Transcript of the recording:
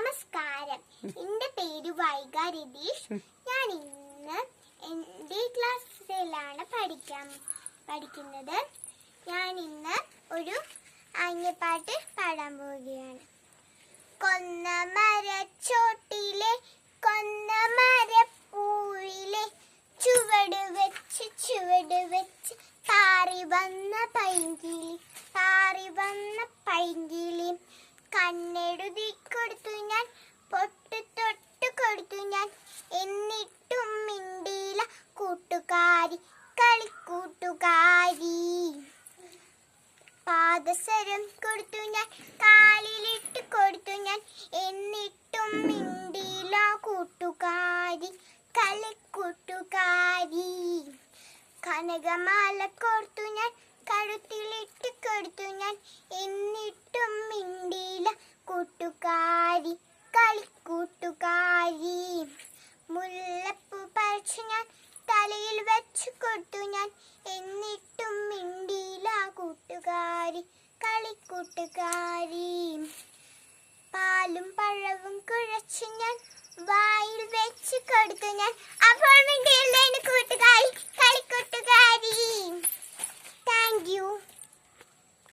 നമസ്കാരം. എന്റെ പേര് വൈഗ രതീഷ്. ഞാൻ ഇന്ന് എന്റെ ക്ലാസ്സിലാണ് പഠിക്കാൻ പഠിക്കുന്നത്. ഞാൻ ഇന്ന് ഒരു ആംഗ്യപ്പാട്ട് പാടാൻ പോവുകയാണ്. കൊന്ന മരച്ചോട്ടിലെ കൊന്ന മരപ്പൂവിലെ ചുവട് വെച്ച് ചുവട് വെച്ച് താറി വന്ന പൈങ്കിളി താറി വന്ന പൈങ്കിളി കണ്ണെഴുതി കൊടുത്തു ഞാൻ പൊട്ടു തൊട്ട് ഞാൻ എന്നിട്ടും മിണ്ടിയില്ല. കൂട്ടുകാരി കളിക്കൂട്ടുകാരി. പാദസരം കൊടുത്തു ഞാൻ കാലിലിട്ട് കൊടുത്തു ഞാൻ എന്നിട്ടും മിണ്ടിയില്ല. കൂട്ടുകാരി കളിക്കൂട്ടുകാരി. കനകമാല കൊടുത്തു ഞാൻ കഴുത്തിലിട്ട് കൊടുത്തു ഞാൻ എന്നിട്ടും മിണ്ടിയില്ല. കൂട്ടുകാരി ഞാൻ എന്നിട്ടും മിണ്ടിയില്ല കൂട്ടുകാരി കളിക്കൂട്ടുകാരി. പാലും പഴവും കുഴച്ചു ഞാൻ വായിൽ വെച്ച് കൊടുത്തു ഞാൻ. അപ്പോൾ മിണ്ടിയില്ല